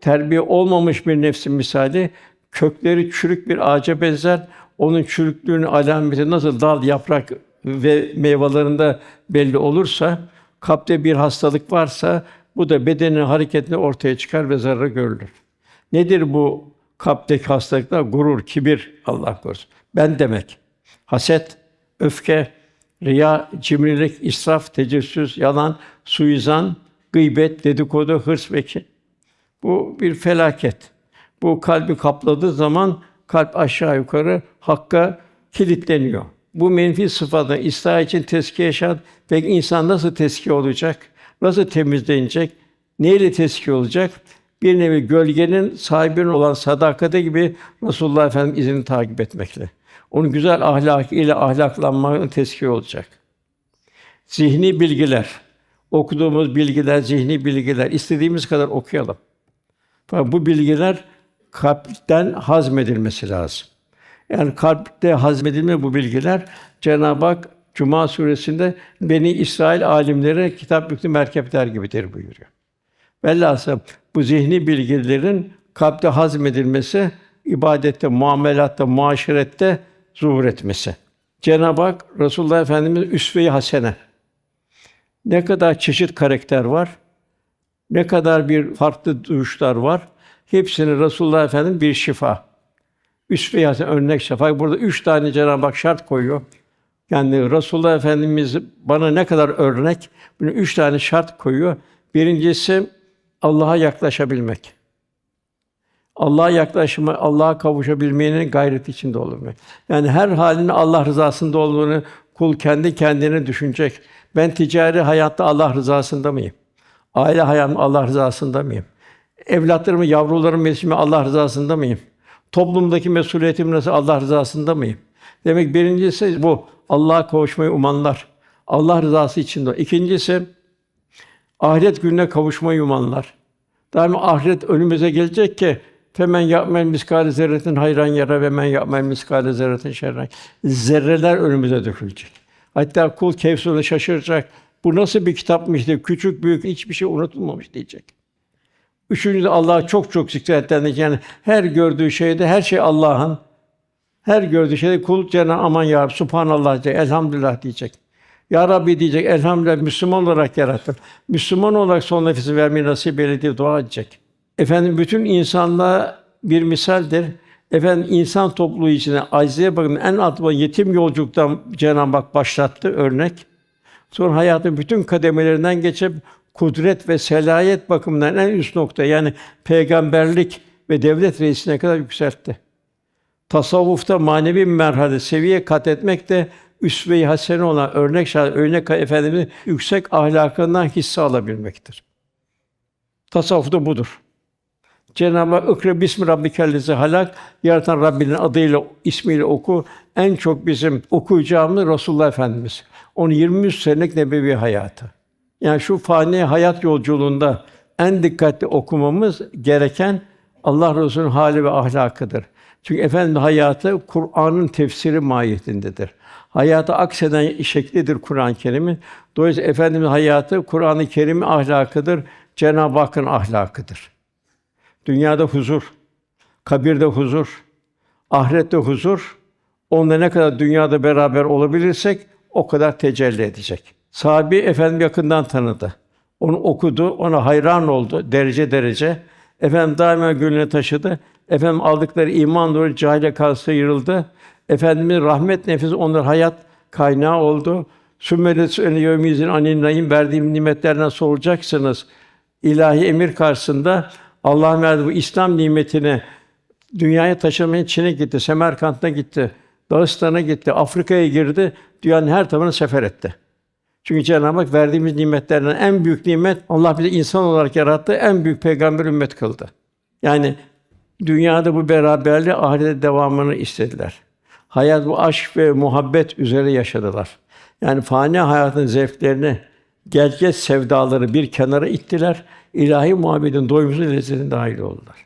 terbiye olmamış bir nefsin misali kökleri çürük bir ağaca benzer. Onun çürüklüğünün alameti nasıl dal, yaprak ve meyvelerinde belli olursa, kalpte bir hastalık varsa bu da bedenin hareketinde ortaya çıkar ve zararı görülür. Nedir bu kalpteki hastalıklar? Gurur, kibir, Allah korusun. Ben demek. Haset, öfke, riya, cimrilik, israf, tecessüs, yalan, suizan, gıybet, dedikodu, hırs ve kin. Bu bir felaket. Bu kalbi kapladığı zaman kalp aşağı yukarı hakka kilitleniyor. Bu menfi sıfatı ıslah için tezkiye şart. Peki insan nasıl tezkiye olacak? Nasıl temizlenecek? Neyle tezkiye olacak? Bir nevi gölgenin sahibinin olan sadakati gibi Resulullah Efendimiz izini takip etmekle. Onun güzel ahlak ile ahlaklanmanın tezkiye olacak. Zihni bilgiler, okuduğumuz bilgiler, zihni bilgiler, istediğimiz kadar okuyalım. Bu bilgiler kalpten hazmedilmesi lazım. Yani kalpte hazmedilme bu bilgiler Cenab-ı Hak Cuma suresinde Beni İsrail alimlere kitap yüklü merkepler gibidir buyuruyor. Velhasıl bu zihni bilgilerin kalpte hazmedilmesi, ibadette, muamelatta, muaşerette zuhur etmesi. Cenab-ı Hak Resulullah Efendimiz üsve-i hasene. Ne kadar çeşit karakter var, ne kadar bir farklı duruşlar var. Hepsini Resulullah Efendimiz bir şifa. Üsve-i hasene örnek şifa. Burada üç tane Cenab-ı Hak şart koyuyor. Yani Resulullah Efendimiz bana ne kadar örnek, bunu üç tane şart koyuyor. Birincisi Allah'a yaklaşabilmek. Allah'a yaklaşma, Allah'a kavuşabilmenin gayreti içinde olmak. Yani her halinin Allah rızasında olduğunu kul kendi kendine düşünecek. Ben ticari hayatta Allah rızasında mıyım? Aile hayatım Allah rızasında mıyım? Evlatlarımı, yavrularımı yetişimi Allah rızasında mıyım? Toplumdaki mesuliyetim nasıl Allah rızasında mıyım? Demek birincisi bu. Allah'a kavuşmayı umanlar. Allah rızası içinde. İkincisi ahiret gününe kavuşmayı umanlar. Daima ahiret önümüze gelecek ki Femen ya'mel miskale zerretin hayran yara ve men ya'mel miskale zerretin şerran. Zerreler önümüze dökülecek. Hatta kul Kevser'e şaşıracak. Bu nasıl bir kitapmış diye küçük büyük hiçbir şey unutulmamış diyecek. Üçüncüsü Allah'a çok çok zikretlenecek. Yani her gördüğü şeyde her şey Allah'ın. Her gördüğü şeyde kul Cenab-ı aman ya Rabbi, Subhanallah diyecek, elhamdülillah diyecek. Ya Rabbi diyecek, elhamdülillah Müslüman olarak yarattın. Müslüman olarak son nefesi vermeyi nasip eyle diye dua edecek. Efendim bütün insanlığa bir misaldir. Efendim insan topluluğu içine acziyet bakın en altıma yetim yolculuktan Cenab-ı Hak başlattı örnek. Sonra hayatın bütün kademelerinden geçip kudret ve selayet bakımından en üst nokta yani peygamberlik ve devlet reisine kadar yükseltti. Tasavvufta manevi merhale, seviye kat etmek de üsve-i hasene olan örnek şahit, örnek efendimizin yüksek ahlakından hisse alabilmektir. Tasavvuf da budur. Cenab-ı Hak "Ikra bismi rabbikellezi halak" yaratan Rabbinin adıyla, ismiyle oku. En çok bizim okuyacağımız Resulullah Efendimiz. Onun 23 senelik nebevi hayatı. Yani şu fani hayat yolculuğunda en dikkatli okumamız gereken Allah Resulü'nün hali ve ahlakıdır. Çünkü Efendimiz hayatı Kur'an'ın tefsiri mahiyetindedir. Hayata akseden şeklidir Kur'an-ı Kerim'in. Dolayısıyla Efendimiz hayatı Kur'an-ı Kerim'in ahlakıdır, Cenab-ı Hakk'ın ahlakıdır. Dünyada huzur, kabirde huzur, ahirette huzur. Onunla ne kadar dünyada beraber olabilirsek o kadar tecelli edecek. Sahabi efendim yakından tanıdı. Onu okudu, ona hayran oldu derece derece. Efendim daima gönlüne taşıdı. Efendim aldıkları iman nuru cahile karşı yırıldı. Efendimiz rahmet nefesi onlar hayat kaynağı oldu. Sümmelet öne yevmizin anin naim verdiğim nimetler nasıl olacaksınız? İlahi emir karşısında Allah'ın verdiği bu İslam nimetini dünyaya taşımaya Çin'e gitti, Semerkant'a gitti, Dağıstan'a gitti, Afrika'ya girdi, dünyanın her tarafına sefer etti. Çünkü Cenab-ı Hak verdiğimiz nimetlerden en büyük nimet Allah bizi insan olarak yarattı, en büyük peygamber ümmet kıldı. Yani dünyada bu beraberliği ahirete devamını istediler. Hayat bu aşk ve muhabbet üzere yaşadılar. Yani fani hayatın zevklerini, gerçek sevdaları bir kenara ittiler. İlahi muhabbetin doyumsuz lezzetine dahil oldular.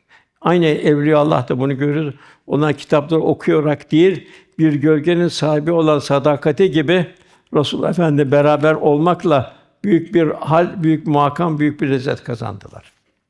Aynı Evliya Allah da bunu görürüz. Onlar kitapları okuyarak değil, bir gölgenin sahibi olan sadakati gibi Resulullah Efendi beraber olmakla büyük bir hal, büyük makam, büyük bir lezzet kazandılar.